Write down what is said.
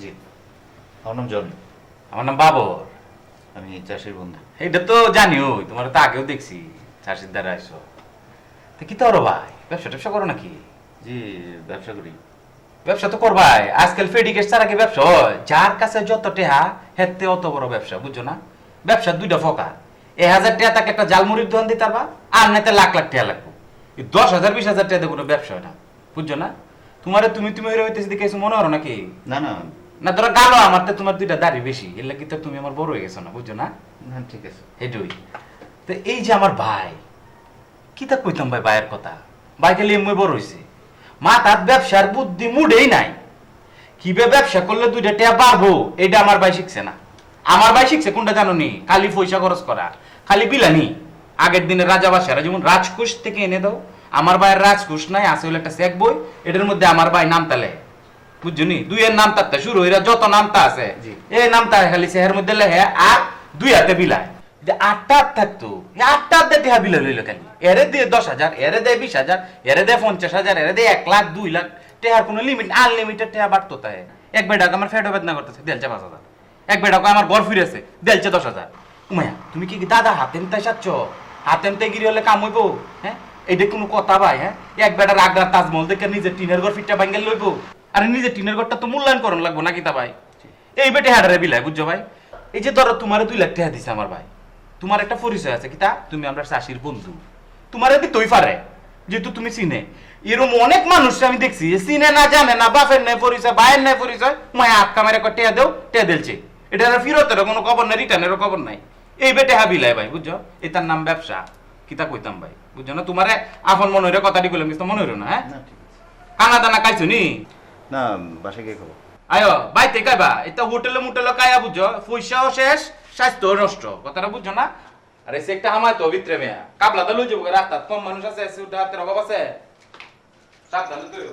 জি। আমার নাম জন। আমার নাম বাবর। আমি চাষির বন্ধু। এটা তো জানিও তোমার তো আগেও দেখছি চাষির দ্বারা আইসো তো কি তো ভাই? ব্যবসা ট্যাবসা করো নাকি? জি ব্যবসা করি। ব্যবসা তো করবাই আজকাল ফেডিকেট ছাড়া কি ব্যবসা হয়? যার কাছে যত টেহা হেতে অত বড় ব্যবসা বুঝছ না? ব্যবসা দুইটা ফকা। এ হাজার টাকা তাকে একটা জালমুড়ির দোকান দিতে পারবা আর নাইতে লাখ লাখ টাকা লাগবে। এই দশ হাজার বিশ হাজার টাকা কোনো ব্যবসা হয় না বুঝছ না? তোমার তুমি তুমি হইতেছি দেখে মনে হলো নাকি? না না না ধরো গালো আমার তো তোমার দুইটা দাড়ি বেশি। এর লাগি তো তুমি আমার বড় হয়ে গেছো না বুঝছ না? ঠিক আছে। এটুই তো এই যে আমার ভাই কি তা কইতাম ভাই ভাইয়ের কথা? ভাই খালি এমনি বড় হইছে। মাথার ব্যবসার বুদ্ধি মুডেই নাই। কীভাবে ব্যবসা করলে দুইটা টেয়া বাড়বো এটা আমার ভাই শিখছে না। আমার ভাই শিখছে কোনটা জানো নি? খালি পয়সা খরচ করা খালি বিলানি। আগের দিনে রাজা বাসারা যেমন রাজকোষ থেকে এনে দাও। আমার ভাইয়ের রাজকোষ নাই আছে হলো একটা চেক বই এটার মধ্যে আমার ভাই নাম তালে। বুঝছ নি? দুইয়ের নাম তাতে শুরু হইরা যত নামতা আছে। এই নামতা খালি চেহের মধ্যে লেহে আর দুই হাতে বিলায়। যে আটটা থাকতো আটটা হাতে টেহা বিলে লইলো খালি এরে দিয়ে দশ হাজার এরে দেয় বিশ হাজার এরে দেয় পঞ্চাশ হাজার এরে দেয় এক লাখ দুই লাখ। টেহার কোনো লিমিট আনলিমিটেড টেহা বাড়তো তাই। এক বেটাকে আমার ফেটো বেদনা করতেছে দেলছে পাঁচ হাজার। এক বেটাকে আমার ঘর ফিরেছে দেলছে দশ হাজার। উমায়া তুমি কি দাদা হাতেম তাই সাচ্ছ? হাতেম তাই গিরি হলে কাম হইবো? হ্যাঁ? এটা কোনো কথা ভাই হ্যাঁ? এক বেটার আগ্রার তাজমহল দেখে নিজের টিনের ঘর ফিটটা ভাঙ্গেল লইবো। আরে নিজের টিনের ঘরটা তো মূল্যায়ন করণ লাগবো নাকি তা ভাই? এই বেটে হাডারে বিলায়, বুঝছ ভাই? এই যে ধরো তোমার দুই লাখ টাকা দিছে আমার ভাই। তোমার একটা পরিচয় আছে কিতা তুমি আমরা চাষির বন্ধু। তোমার এদি তৈ পারে যেহেতু তুমি চিনে। এরকম অনেক মানুষ আমি দেখছি যে চিনে না, জানে না, বাপের নাই পরিচয়, ভাইয়ের নাই পরিচয়। মায় আটকা মেরে কয়, টেয়া দেও, টেয়া দিলছে। এটা ফিরতেরও কোনো খবর নাই, রিটার্নেরও খবর নাই। এই বেটে হাবিলায় ভাই, বুঝছ? এটার নাম ব্যবসা। কিতা কইতাম ভাই? বুঝছ না? তোমারে আপন মনে হইরে কথাটি কইলাম কিন্তু মনে হইরো না হ্যাঁ? খানা কানা দানা খাইছো নি? না বাসা গিয়ে খাব। আয়ো বাইতে কাইবা এটা হোটেলে মোটেলে খাইয়া বুঝছ পয়সাও শেষ স্বাস্থ্য নষ্ট। কথাটা বুঝছ না? আরে সে একটা হামায় তো ভিতরে মেয়া। কাবলা তো লই যাব রাস্তা কম মানুষ আছে? সুটা হাতের অভাব আছে? সাবধানে তুই